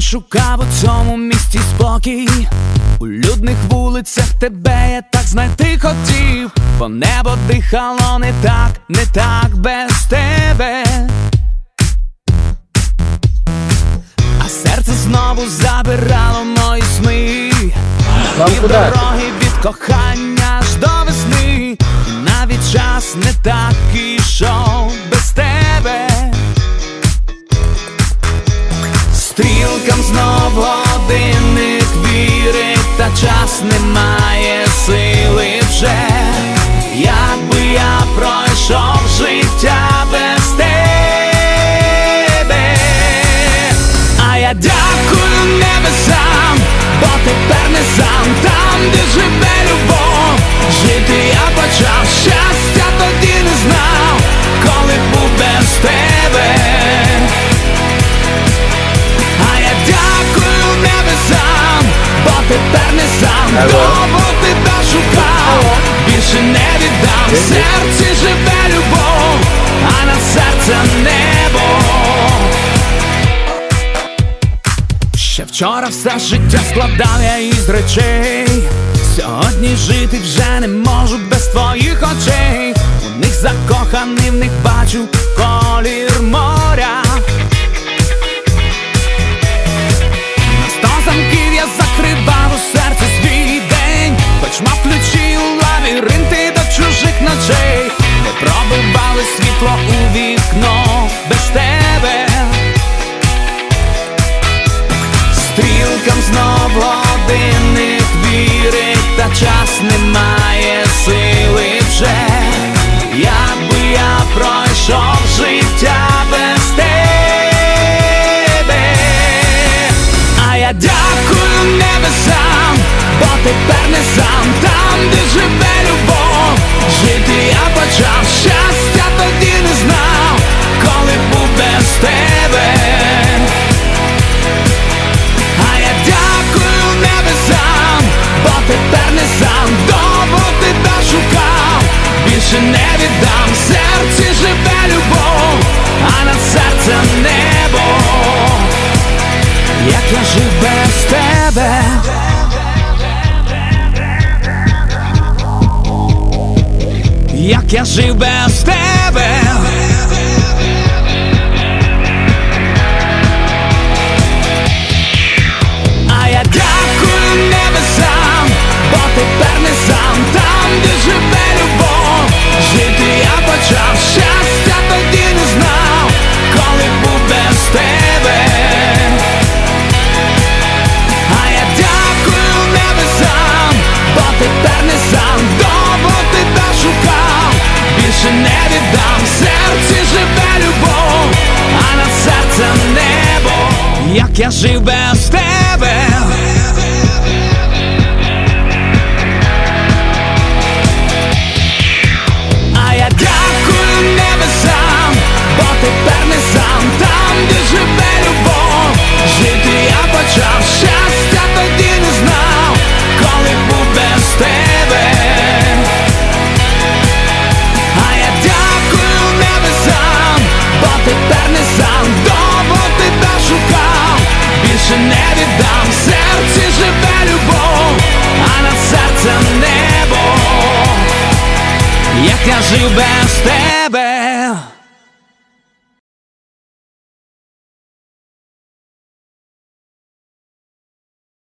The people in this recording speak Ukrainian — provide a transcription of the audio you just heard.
шукав у цьому місті спокій. У людних вулицях тебе я так знайти хотів, бо небо дихало не так, не так без тебе. А серце знову забирало мої сни. Вам Від дороги від кохання аж до весни. Навіть час не так ішов та час Довго тебе шукав, більше не віддам. В серці живе любов, а над серцем небо. Ще вчора все життя складав я із речей. Сьогодні жити вже не можу без твоїх очей. У них закоханий, в них бачу колір моря вікно більше не віддам серці живе любов, а над серцем небо, як я жив без тебе. Як я жив без тебе. Як я жив без тебе. żył bez Ciebie